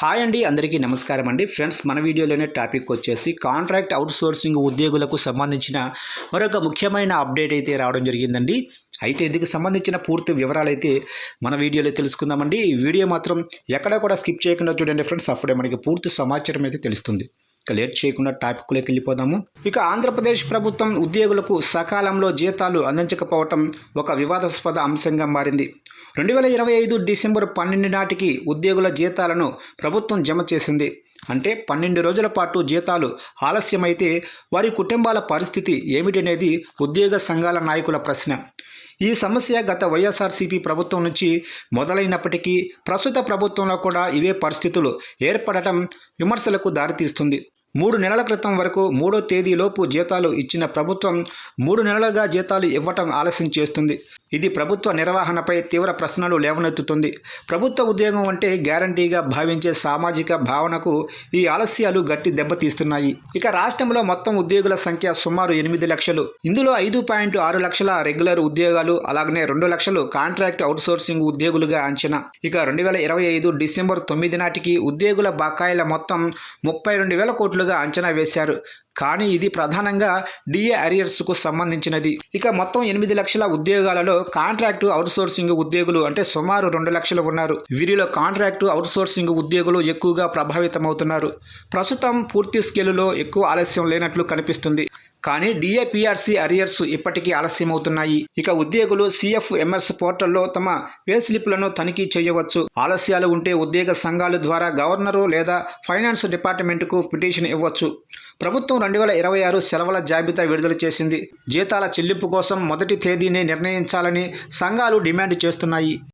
Hi అండి అందరికీ నమస్కారం అండి. ఫ్రెండ్స్ మన వీడియోలోనే టాపిక్ వచ్చేసి కాంట్రాక్ట్ అవుట్ సోర్సింగ్ ఉద్యోగులకు సంబంధించిన మరొక ముఖ్యమైన అప్డేట్ అయితే రావడం జరిగిందండి. అయితే ఇందుకు సంబంధించిన పూర్తి వివరాలు అయితే మన వీడియోలో తెలుసుకుందామండి. ఈ వీడియో మాత్రం ఎక్కడా కూడా స్కిప్ చేయకుండా చూడండి ఫ్రెండ్స్. అప్పుడే మనకి పూర్తి సమాచారం అయితే తెలుస్తుంది. ఇక లేట్ చేయకుండా టాపిక్లోకి వెళ్ళిపోదాము. ఇక ఆంధ్రప్రదేశ్ ప్రభుత్వం ఉద్యోగులకు సకాలంలో జీతాలు అందించకపోవటం ఒక వివాదాస్పద అంశంగా మారింది. రెండు వేల ఇరవై ఐదు డిసెంబర్ పన్నెండు నాటికి ఉద్యోగుల జీతాలను ప్రభుత్వం జమ చేసింది. అంటే పన్నెండు రోజుల పాటు జీతాలు ఆలస్యమైతే వారి కుటుంబాల పరిస్థితి ఏమిటనేది ఉద్యోగ సంఘాల నాయకుల ప్రశ్న. ఈ సమస్య గత వైఎస్ఆర్సీపీ ప్రభుత్వం నుంచి మొదలైనప్పటికీ ప్రస్తుత ప్రభుత్వంలో కూడా ఇవే పరిస్థితులు ఏర్పడటం విమర్శలకు దారితీస్తుంది. మూడు నెలల క్రితం వరకు మూడో తేదీలోపు జీతాలు ఇచ్చిన ప్రభుత్వం మూడు నెలలుగా జీతాలు ఇవ్వటం ఆలస్యం చేస్తుంది. ఇది ప్రభుత్వ నిర్వహణపై తీవ్ర ప్రశ్నలు లేవనెత్తుతుంది. ప్రభుత్వ ఉద్యోగం అంటే గ్యారంటీగా భావించే సామాజిక భావనకు ఈ ఆలస్యాలు గట్టి దెబ్బతీస్తున్నాయి. ఇక రాష్ట్రంలో మొత్తం ఉద్యోగుల సంఖ్య సుమారు ఎనిమిది లక్షలు. ఇందులో ఐదు పాయింట్ ఆరు లక్షల రెగ్యులర్ ఉద్యోగాలు అలాగనే రెండు లక్షలు కాంట్రాక్ట్ అవుట్సోర్సింగ్ ఉద్యోగులుగా అంచనా. ఇక రెండు వేల ఇరవై ఐదు డిసెంబర్ తొమ్మిది నాటికి ఉద్యోగుల బకాయిల మొత్తం ముప్పై రెండు వేల కోట్లుగా అంచనా వేశారు. కానీ ఇది ప్రధానంగా డిఏ అరియర్స్కు సంబంధించినది. ఇక మొత్తం ఎనిమిది లక్షల ఉద్యోగాలలో కాంట్రాక్టు అవుట్సోర్సింగ్ ఉద్యోగులు అంటే సుమారు రెండు లక్షలు ఉన్నారు. వీరిలో కాంట్రాక్టు అవుట్సోర్సింగ్ ఉద్యోగులు ఎక్కువగా ప్రభావితమవుతున్నారు. ప్రస్తుతం పూర్తి స్కేలులో ఎక్కువ ఆలస్యం లేనట్లు కనిపిస్తుంది. కానీ డిఏపిఆర్సీ అరియర్స్ ఇప్పటికీ ఆలస్యమవుతున్నాయి. ఇక ఉద్యోగులు సిఎఫ్ ఎంఎస్ పోర్టల్లో తమ పే స్లిప్లను తనిఖీ చేయవచ్చు. ఆలస్యాలు ఉంటే ఉద్యోగ సంఘాల ద్వారా గవర్నరు లేదా ఫైనాన్స్ డిపార్ట్మెంట్కు పిటిషన్ ఇవ్వచ్చు. ప్రభుత్వం రెండు వేల ఇరవై ఆరు సెలవుల జాబితా విడుదల చేసింది. జీతాల చెల్లింపు కోసం మొదటి తేదీనే నిర్ణయించాలని సంఘాలు డిమాండ్ చేస్తున్నాయి.